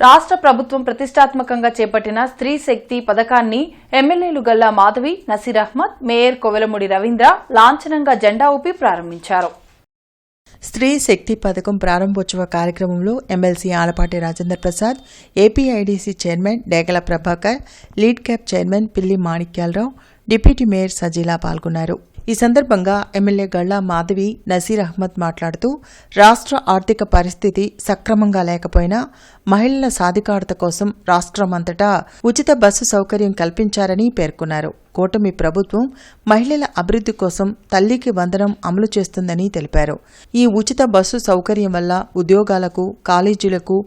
రాష్ట్ర ప్రభుత్వం ప్రతిష్టాత్మకంగా చేపట్టిన స్త్రీ శక్తి పథకాన్ని ఎమ్మెల్యేలు గల్లా మాధవి నసీర్ అహ్మద్ మేయర్ కొవెలముడి రవీంద్ర లాంఛనంగా జెండా ఊపి ప్రారంభించారు. స్త్రీ శక్తి పథకం ప్రారంభోత్సవ కార్యక్రమంలో MLC Alapati Rajendra Prasad APIDC chairman Degala Prabhakar LIDCAP chairman Pilli Manikyalarao deputy mayor Sajila పాల్గొన్నారు. ఈ సందర్భంగా ఎమ్మెల్యే గళ్ళా మాధవి నసీర్ అహ్మద్ మాట్లాడుతూ రాష్ట్ర ఆర్థిక పరిస్థితి సక్రమంగా లేకపోయినా మహిళల సాధికారత కోసం రాష్ట్రమంతటా ఉచిత బస్సు సౌకర్యం కల్పించారని పేర్కొన్నారు. కూటమి ప్రభుత్వం మహిళల అభివృద్ధి కోసం తల్లికి వందనం అమలు చేస్తుందని తెలిపారు. ఈ ఉచిత బస్సు సౌకర్యం వల్ల ఉద్యోగాలకు కాలేజీలకు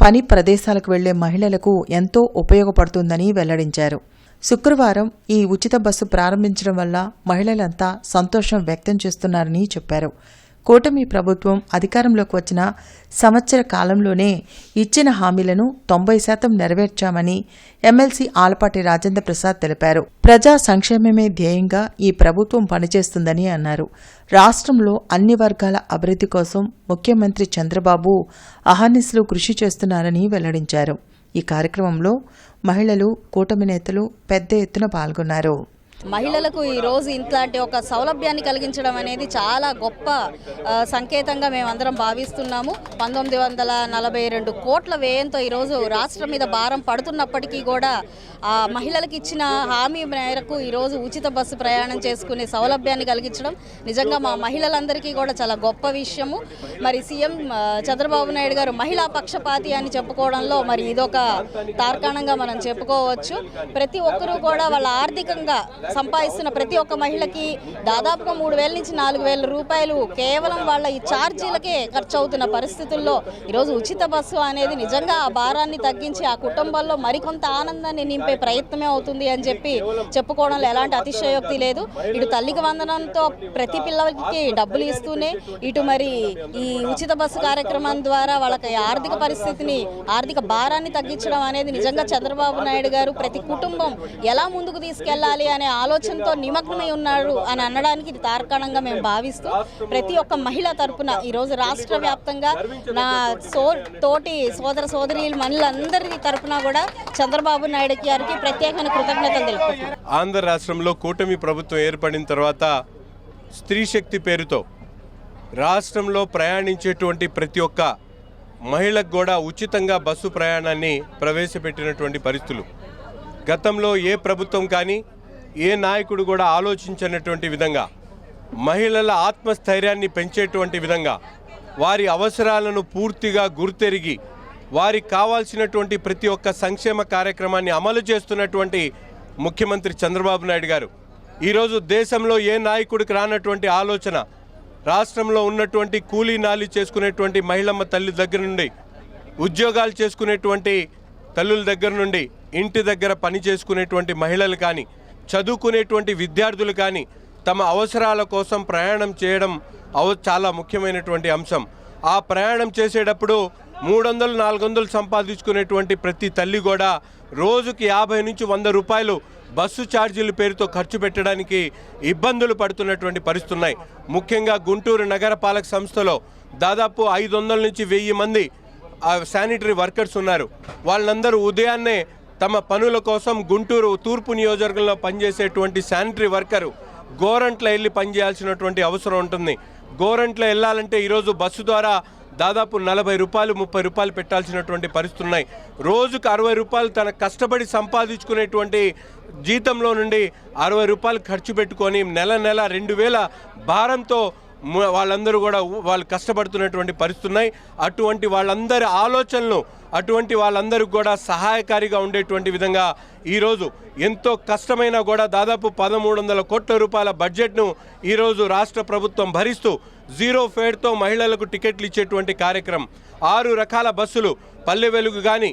పని ప్రదేశాలకు వెళ్ళే మహిళలకు ఎంతో ఉపయోగపడుతుందని వెల్లడించారు. శుక్రవారం ఈ ఉచిత బస్సు ప్రారంభించడం వల్ల మహిళలంతా సంతోషం వ్యక్తం చేస్తున్నారని చెప్పారు. కూటమి ప్రభుత్వం అధికారంలోకి వచ్చిన సంవత్సర కాలంలోనే ఇచ్చిన హామీలను తొంభై శాతం నెరవేర్చామని ఎమ్మెల్సీ ఆలపాటి రాజేంద్ర ప్రసాద్ తెలిపారు. ప్రజా సంక్షేమమే ధ్యేయంగా ఈ ప్రభుత్వం పనిచేస్తుందని అన్నారు. రాష్ట్రంలో అన్ని వర్గాల అభివృద్ధి కోసం ముఖ్యమంత్రి చంద్రబాబు అహర్నిశలు కృషి చేస్తున్నారని వెల్లడించారు. ఈ కార్యక్రమంలో మహిళలు కూటమి నేతలు పెద్ద ఎత్తున పాల్గొన్నారు. మహిళలకు ఈరోజు ఇంట్లాంటి ఇట్లాంటి ఒక సౌలభ్యాన్ని కలిగించడం అనేది చాలా గొప్ప సంకేతంగా మేమందరం భావిస్తున్నాము. పంతొమ్మిది వందల నలభై రెండు కోట్ల వ్యయంతో ఈరోజు రాష్ట్రం మీద భారం పడుతున్నప్పటికీ కూడా ఆ మహిళలకు ఇచ్చిన హామీ మేరకు ఈరోజు ఉచిత బస్సు ప్రయాణం చేసుకునే సౌలభ్యాన్ని కలిగించడం నిజంగా మా మహిళలందరికీ కూడా చాలా గొప్ప విషయము. మరి సీఎం చంద్రబాబు నాయుడు గారు మహిళా పక్షపాతి అని చెప్పుకోవడంలో మరి ఇదొక తార్కాణంగా మనం చెప్పుకోవచ్చు. ప్రతి ఒక్కరూ కూడా వాళ్ళ ఆర్థికంగా సంపాదిస్తున్న ప్రతి ఒక్క మహిళకి దాదాపుగా మూడు వేల నుంచి నాలుగు వేల రూపాయలు కేవలం వాళ్ళ ఈ ఛార్జీలకే ఖర్చు అవుతున్న పరిస్థితుల్లో ఈరోజు ఉచిత బస్సు అనేది నిజంగా ఆ భారాన్ని తగ్గించి ఆ కుటుంబాల్లో మరికొంత ఆనందాన్ని నింపే ప్రయత్నమే అవుతుంది అని చెప్పి చెప్పుకోవడంలో ఎలాంటి అతిశయోక్తి లేదు. ఇటు తల్లికి వందనంతో ప్రతి పిల్లలకి డబ్బులు ఇస్తూనే ఇటు మరి ఈ ఉచిత బస్సు కార్యక్రమం ద్వారా వాళ్ళకి ఆర్థిక పరిస్థితిని ఆర్థిక భారాన్ని తగ్గించడం అనేది నిజంగా చంద్రబాబు నాయుడు గారు ప్రతి కుటుంబం ఎలా ముందుకు తీసుకెళ్ళాలి అనే ఆలోచనతో నిమగ్నమై ఉన్నారు అని అనడానికి ఇది తార్కాణంగా మేము భావిస్తూ ప్రతి ఒక్క మహిళ తరపున ఈరోజు రాష్ట్ర వ్యాప్తంగా నా సో తోటి సోదర సోదరి మహిళలందరి తరపున కూడా చంద్రబాబు నాయుడు గారికి ప్రత్యేకమైన కృతజ్ఞతలు తెలుపుతున్నాను ఆంధ్ర రాష్ట్రంలో కూటమి ప్రభుత్వం ఏర్పడిన తర్వాత స్త్రీ శక్తి పేరుతో రాష్ట్రంలో ప్రయాణించేటువంటి ప్రతి ఒక్క మహిళకు కూడా ఉచితంగా బస్సు ప్రయాణాన్ని ప్రవేశపెట్టినటువంటి పరిస్థితులు. గతంలో ఏ ప్రభుత్వం కానీ ఏ నాయకుడు కూడా ఆలోచించినటువంటి విధంగా మహిళల ఆత్మస్థైర్యాన్ని పెంచేటువంటి విధంగా వారి అవసరాలను పూర్తిగా గుర్తెరిగి వారికి కావాల్సినటువంటి ప్రతి ఒక్క సంక్షేమ కార్యక్రమాన్ని అమలు చేస్తున్నటువంటి ముఖ్యమంత్రి చంద్రబాబు నాయుడు గారు. ఈరోజు దేశంలో ఏ నాయకుడికి రానటువంటి ఆలోచన రాష్ట్రంలో ఉన్నటువంటి కూలీ నాలి చేసుకునేటువంటి మహిళమ్మ తల్లి దగ్గర నుండి ఉద్యోగాలు చేసుకునేటువంటి తల్లుల దగ్గర నుండి ఇంటి దగ్గర పని చేసుకునేటువంటి మహిళలు కానీ చదువుకునేటువంటి విద్యార్థులు కానీ తమ అవసరాల కోసం ప్రయాణం చేయడం అవ చాలా ముఖ్యమైనటువంటి అంశం. ఆ ప్రయాణం చేసేటప్పుడు మూడు వందలు నాలుగు వందలు సంపాదించుకునేటువంటి ప్రతి తల్లి కూడా రోజుకి యాభై నుంచి వంద రూపాయలు బస్సు ఛార్జీల పేరుతో ఖర్చు పెట్టడానికి ఇబ్బందులు పడుతున్నటువంటి పరిస్థితులు ఉన్నాయి ముఖ్యంగా గుంటూరు నగరపాలక సంస్థలో దాదాపు ఐదు వందల నుంచి వెయ్యి మంది ఆ శానిటరీ వర్కర్స్ ఉన్నారు. వాళ్ళందరూ ఉదయాన్నే తమ పనుల కోసం గుంటూరు తూర్పు నియోజకవర్గంలో పనిచేసేటువంటి శానిటరీ వర్కరు గోరంట్ల వెళ్ళి పనిచేయాల్సినటువంటి అవసరం ఉంటుంది. గోరంట్ల వెళ్ళాలంటే ఈరోజు బస్సు ద్వారా దాదాపు నలభై రూపాయలు ముప్పై రూపాయలు పెట్టాల్సినటువంటి పరిస్థితులు ఉన్నాయి. రోజుకు అరవై రూపాయలు తన కష్టపడి సంపాదించుకునేటువంటి జీతంలో నుండి అరవై రూపాయలు ఖర్చు పెట్టుకొని నెల నెల రెండు వేల భారంతో వాళ్ళందరూ కూడా వాళ్ళు కష్టపడుతున్నటువంటి పరిస్థితులు ఉన్నాయి. అటువంటి వాళ్ళందరి ఆలోచనలు అటువంటి వాళ్ళందరికీ కూడా సహాయకారిగా ఉండేటువంటి విధంగా ఈరోజు ఎంతో కష్టమైనా కూడా దాదాపు పదమూడు వందల కోట్ల రూపాయల బడ్జెట్ను ఈరోజు రాష్ట్ర ప్రభుత్వం భరిస్తూ జీరో ఫేర్తో మహిళలకు టికెట్లు ఇచ్చేటువంటి కార్యక్రమం. ఆరు రకాల బస్సులు పల్లె వెలుగు కానీ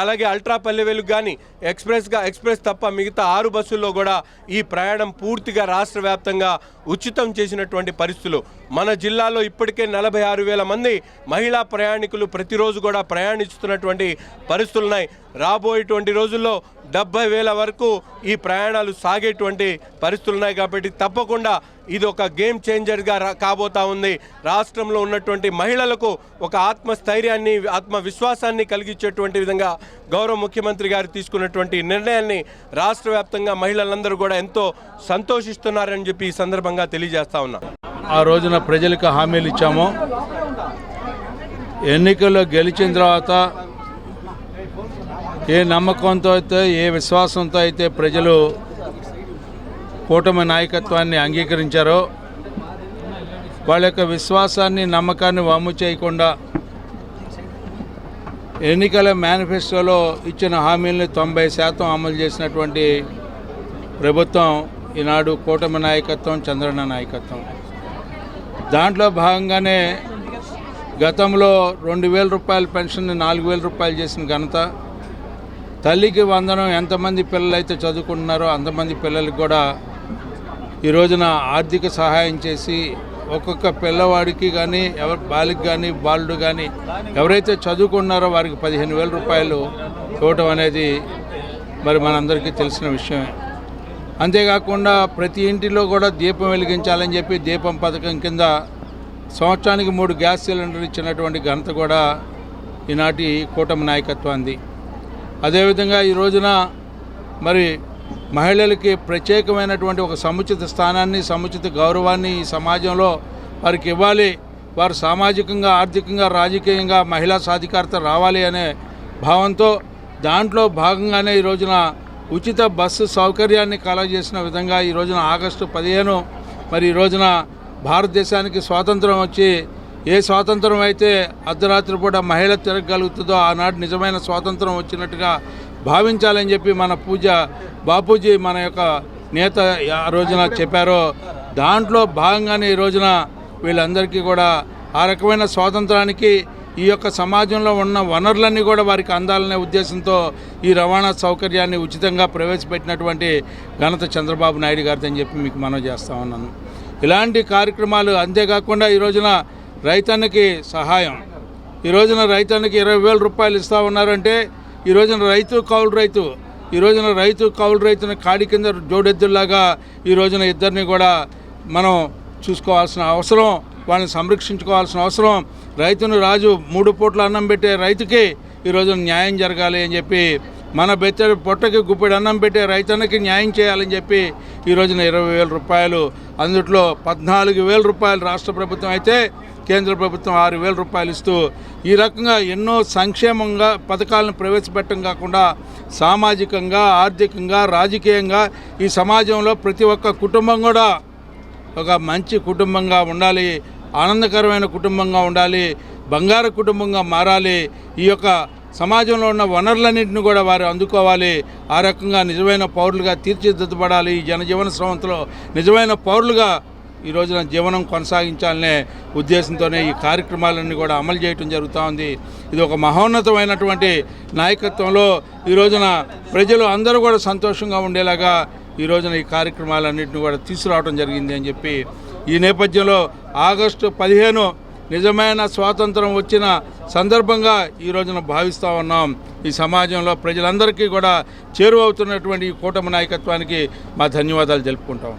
అలాగే అల్ట్రా పల్లె వెలుగు కానీ ఎక్స్ప్రెస్గా ఎక్స్ప్రెస్ తప్ప మిగతా ఆరు బస్సుల్లో కూడా ఈ ప్రయాణం పూర్తిగా రాష్ట్ర వ్యాప్తంగా ఉచితం చేసినటువంటి పరిస్థితులు. మన జిల్లాలో ఇప్పటికే నలభై ఆరు వేల మంది మహిళా ప్రయాణికులు ప్రతిరోజు కూడా ప్రయాణిస్తున్నటువంటి పరిస్థితులు ఉన్నాయి రాబోయేటువంటి రోజుల్లో డెబ్బై వేల వరకు ఈ ప్రయాణాలు సాగేటువంటి పరిస్థితులు ఉన్నాయి కాబట్టి తప్పకుండా ఇది ఒక గేమ్ చేంజర్గా రా కాబోతా ఉంది. రాష్ట్రంలో ఉన్నటువంటి మహిళలకు ఒక ఆత్మస్థైర్యాన్ని ఆత్మవిశ్వాసాన్ని కలిగించేటువంటి విధంగా గౌరవ ముఖ్యమంత్రి గారు తీసుకున్నటువంటి నిర్ణయాన్ని రాష్ట్ర వ్యాప్తంగా మహిళలందరూ కూడా ఎంతో సంతోషిస్తున్నారని చెప్పి ఈ సందర్భంగా తెలియజేస్తా ఉన్నా. ఆ రోజున ప్రజలకు హామీలు ఇచ్చాము. ఎన్నికల్లో గెలిచిన తర్వాత ఏ నమ్మకంతో అయితే ఏ విశ్వాసంతో అయితే ప్రజలు కూటమి నాయకత్వాన్ని అంగీకరించారో వాళ్ళ యొక్క విశ్వాసాన్ని నమ్మకాన్ని వమ్ము చేయకుండా ఎన్నికల మేనిఫెస్టోలో ఇచ్చిన హామీల్ని తొంభై శాతం అమలు చేసినటువంటి ప్రభుత్వం ఈనాడు కూటమి నాయకత్వం చంద్రన్న నాయకత్వం. దాంట్లో భాగంగానే గతంలో రెండు వేల రూపాయల పెన్షన్ నాలుగు వేల రూపాయలు చేసిన ఘనత తల్లికి వందనం ఎంతమంది పిల్లలు అయితే చదువుకుంటున్నారో అంతమంది పిల్లలకి కూడా ఈ రోజున ఆర్థిక సహాయం చేసి ఒక్కొక్క పిల్లవాడికి కానీ ఎవరి బాలికి కానీ బాలుడు కానీ ఎవరైతే చదువుకున్నారో వారికి పదిహేను వేల రూపాయలు ఇవ్వటం అనేది మరి మనందరికీ తెలిసిన విషయమే. అంతేకాకుండా ప్రతి ఇంటిలో కూడా దీపం వెలిగించాలని చెప్పి దీపం పథకం కింద సంవత్సరానికి మూడు గ్యాస్ సిలిండర్లు ఇచ్చినటువంటి ఘనత కూడా ఈనాటి కూటమి నాయకత్వాన్ని అదేవిధంగా ఈ రోజున మరి మహిళలకి ప్రత్యేకమైనటువంటి ఒక సముచిత స్థానాన్ని సముచిత గౌరవాన్ని ఈ సమాజంలో వారికి ఇవ్వాలి. వారు సామాజికంగా ఆర్థికంగా రాజకీయంగా మహిళా సాధికారత రావాలి అనే భావంతో దాంట్లో భాగంగానే ఈ రోజున ఉచిత బస్సు సౌకర్యాన్ని కలగజేసిన విధంగా ఈ రోజున ఆగస్టు పదిహేను మరి ఈ రోజున భారతదేశానికి స్వాతంత్రం వచ్చి ఏ స్వాతంత్రం అయితే అర్ధరాత్రి పూట మహిళ తిరగలుగుతుందో ఆనాడు నిజమైన స్వాతంత్రం వచ్చినట్టుగా భావించాలని చెప్పి మన పూజ బాపూజీ మన యొక్క నేత ఆ రోజున చెప్పారో దాంట్లో భాగంగానే ఈ రోజున వీళ్ళందరికీ కూడా ఆ రకమైన స్వాతంత్రానికి ఈ యొక్క సమాజంలో ఉన్న వనరులన్నీ కూడా వారికి అందాలనే ఉద్దేశంతో ఈ రవాణా సౌకర్యాన్ని ఉచితంగా ప్రవేశపెట్టినటువంటి ఘనత చంద్రబాబు నాయుడు గారితో అని చెప్పి మీకు మనం చేస్తా ఉన్నాను. ఇలాంటి కార్యక్రమాలు అంతేకాకుండా ఈ రోజున రైతన్నకి సహాయం. ఈ రోజున రైతన్నకి ఇరవై వేల రూపాయలు ఇస్తా ఉన్నారంటే ఈ రోజున రైతు కౌలు రైతు ఈ రోజున రైతు కౌలు రైతుని కాడి కింద జోడెద్దుల్లాగా ఈ రోజున ఇద్దరిని కూడా మనం చూసుకోవాల్సిన అవసరం వాళ్ళని సంరక్షించుకోవాల్సిన అవసరం. రైతును రాజు మూడు పూట్ల అన్నం పెట్టే రైతుకి ఈ రోజున న్యాయం జరగాలి అని చెప్పి మన బెత్తడి పొట్టకి గుప్పెడు అన్నం పెట్టే రైతన్నకి న్యాయం చేయాలని చెప్పి ఈ రోజున ఇరవై వేల రూపాయలు. అందుట్లో పద్నాలుగు వేల రూపాయలు రాష్ట్ర ప్రభుత్వం అయితే కేంద్ర ప్రభుత్వం ఆరు వేల రూపాయలు ఇస్తూ ఈ రకంగా ఎన్నో సంక్షేమంగా పథకాలను ప్రవేశపెట్టడం కాకుండా సామాజికంగా ఆర్థికంగా రాజకీయంగా ఈ సమాజంలో ప్రతి ఒక్క కుటుంబం కూడా ఒక మంచి కుటుంబంగా ఉండాలి ఆనందకరమైన కుటుంబంగా ఉండాలి బంగారు కుటుంబంగా మారాలి. ఈ యొక్క సమాజంలో ఉన్న వనరులన్నింటిని కూడా వారు అందుకోవాలి. ఆ రకంగా నిజమైన పౌరులుగా తీర్చిదిద్దబడాలి. జనజీవన స్రవంతిలో నిజమైన పౌరులుగా ఈ రోజున జీవనం కొనసాగించాలనే ఉద్దేశంతోనే ఈ కార్యక్రమాలన్నీ కూడా అమలు చేయటం జరుగుతూ ఉంది. ఇది ఒక మహోన్నతమైనటువంటి నాయకత్వంలో ఈ రోజున ప్రజలు అందరూ కూడా సంతోషంగా ఉండేలాగా ఈ రోజున ఈ కార్యక్రమాలన్నింటిని కూడా తీసుకురావడం జరిగింది అని చెప్పి ఈ నేపథ్యంలో ఆగస్టు పదిహేను నిజమైన స్వాతంత్రం వచ్చిన సందర్భంగా ఈ రోజున భావిస్తూ ఉన్నాం. ఈ సమాజంలో ప్రజలందరికీ కూడా చేరువవుతున్నటువంటి ఈ కూటమి నాయకత్వానికి మా ధన్యవాదాలు తెలుపుకుంటాం